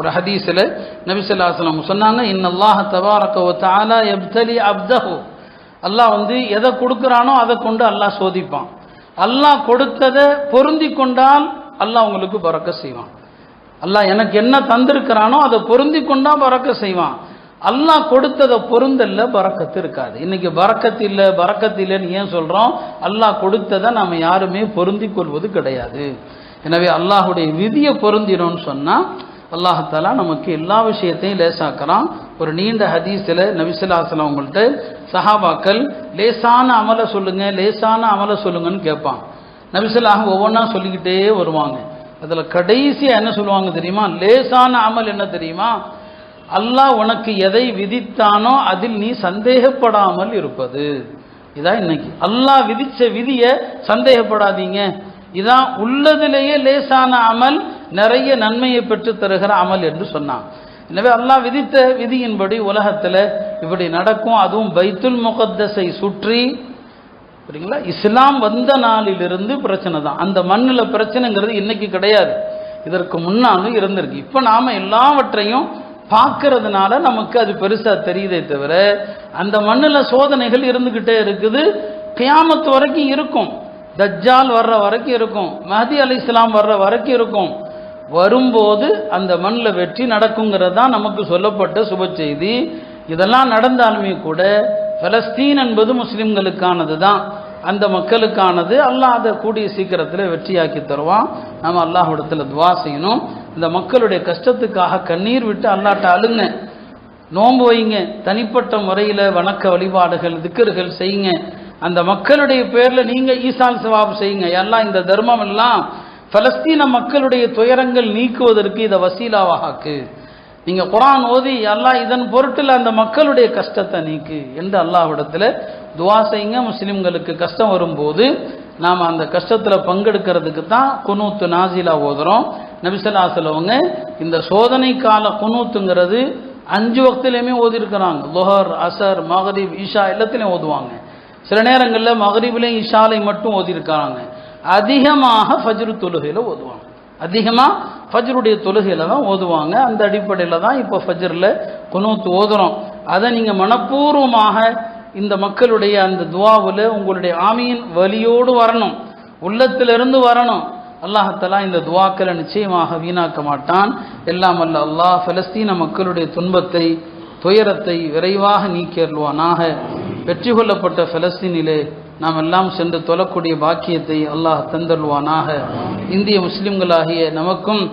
ஒரு ஹதீஸில் நபிசல்லாஸ்லாம் சொன்னாங்க இன்னல்லாஹ தபாரக ஒ தாலா எப்தலி அப்தஹு. அல்லாஹ் வந்து எதை கொடுக்குறானோ அதை கொண்டு அல்லாஹ் சோதிப்பான். அல்லாஹ் கொடுத்ததை பொருந்தி கொண்டால் அல்லாஹ் உங்களுக்கு பறக்க செய்வான். அல்லாஹ் எனக்கு என்ன தந்திருக்கிறானோ அதை பொருந்தி கொண்டா பறக்க செய்வான். அல்லாஹ் கொடுத்ததை பொருந்தல்ல பறக்கத்து இருக்காது. இன்னைக்கு பறக்கத்து இல்லை பறக்கத்து இல்லைன்னு ஏன் சொல்கிறோம் அல்லாஹ் கொடுத்ததை நம்ம யாருமே பொருந்தி கொள்வது கிடையாது. எனவே அல்லாஹுடைய விதியை பொருந்தினோன்னு சொன்னால் அல்லாஹாலா நமக்கு எல்லா விஷயத்தையும் லேசாக்கிறான். ஒரு நீண்ட ஹதீஸில் நபிசுல்லாஸ்லாம் அவங்கள்ட்ட சஹாபாக்கள் லேசான அமலை சொல்லுங்க லேசான அமலை சொல்லுங்கன்னு கேட்பான். நபிசுல்லாக ஒவ்வொன்றா சொல்லிக்கிட்டே வருவாங்க. அதில் கடைசியாக என்ன சொல்லுவாங்க தெரியுமா? லேசான அமல் என்ன தெரியுமா? அல்லாஹ் உனக்கு எதை விதித்தானோ அதில் நீ சந்தேகப்படாமல் இருப்பது. இதான் இன்னைக்கு. அல்லாஹ் விதித்த விதியை சந்தேகப்படாதீங்க. இதான் உள்ளதிலேயே லேசான அமல் நிறைய நன்மையை பெற்று தருகிற அமல் என்று சொன்னான். எனவே அல்லாஹ் விதித்த விதியின்படி உலகத்தில் இப்படி நடக்கும். அதுவும் பைத்துல் முகத்தஸை சுற்றி சரிங்களா இஸ்லாம் வந்த நாளிலிருந்து பிரச்சனை தான். அந்த மண்ணில் பிரச்சனைங்கிறது இன்னைக்கு கிடையாது. இதற்கு முன்னாலும் இருந்திருக்கு. இப்போ நாம் எல்லாவற்றையும் பார்க்கறதுனால நமக்கு அது பெருசாக தெரியுதே தவிர அந்த மண்ணில் சோதனைகள் இருந்துக்கிட்டே இருக்குது. கியாமத்து வரைக்கும் இருக்கும். தஜ்ஜால் வர்ற வரைக்கும் இருக்கும். மஹதி அலி இஸ்லாம் வர்ற வரைக்கும் இருக்கும். வரும்போது அந்த மண்ணில் வெற்றி நடக்குங்கிறது தான் நமக்கு சொல்லப்பட்ட சுப செய்தி. இதெல்லாம் நடந்தாலுமே கூட பலஸ்தீன் என்பது முஸ்லிம்களுக்கானது தான். அந்த மக்களுக்கானது அல்லாஹ் அதை கூடிய சீக்கிரத்தில் வெற்றியாக்கி தருவான். நம்ம அல்லாஹிடத்தில் துவா செய்யணும். இந்த மக்களுடைய கஷ்டத்துக்காக கண்ணீர் விட்டு அல்லாட்ட அழுங்க. நோன்பு வைங்க. தனிப்பட்ட முறையில் வணக்க வழிபாடுகள் திக்கர்கள் செய்யுங்க. அந்த மக்களுடைய பேரில் நீங்கள் ஈசால் சவாப் செய்யுங்க. எல்லாம் இந்த தர்மம் எல்லாம் பலஸ்தீன மக்களுடைய துயரங்கள் நீக்குவதற்கு இதை வசீலாவாக்கு நீங்கள் குரான் ஓதி அல்லாஹ் இதன் பொருட்டில் அந்த மக்களுடைய கஷ்டத்தை நீக்கு என்று அல்லாஹ்விடத்தில் துவா செய்யுங்க. முஸ்லீம்களுக்கு கஷ்டம் வரும்போது நாம் அந்த கஷ்டத்தில் பங்கெடுக்கிறதுக்கு தான் குனூத்து நாசிலா ஓதுறோம். நபிசல்லா சொல்லவங்க இந்த சோதனை கால குனூத்துங்கிறது அஞ்சு வக்திலையுமே ஓதிருக்கிறாங்க. லொஹர் அசர் மகரீப் ஈஷா எல்லாத்துலேயும் ஓதுவாங்க. சில நேரங்களில் மகரீப்லேயும் ஈஷாலை மட்டும் ஓதிருக்கிறாங்க. அதிகமாக ஃபஜ்ரு தொழுகையில் ஓதுவாங்க. அதிகமாக ஃபஜ்ருடைய தொழுகையில் தான் ஓதுவாங்க. அந்த அடிப்படையில் தான் இப்போ ஃபஜ்ரில் குனூத்து ஓதுறோம். அதை நீங்கள் மனப்பூர்வமாக இந்த மக்களுடைய அந்த துவாவில் உங்களுடைய ஆமியின் வலியோடு வரணும். உள்ளத்திலிருந்து வரணும். அல்லாஹத்தலா இந்த துவாக்களை நிச்சயமாக வீணாக்க மாட்டான். எல்லாம் அல்ல அல்லாஹ் பலஸ்தீன மக்களுடைய துன்பத்தை துயரத்தை விரைவாக நீக்கியருள்வானாக வெற்றி கொள்ளப்பட்ட பலஸ்தீனிலே நாம் எல்லாம் சென்று தொழக்கூடிய பாக்கியத்தை அல்லாஹ் தந்தருள்வானாக. இந்திய முஸ்லிம்களாகிய நமக்கும்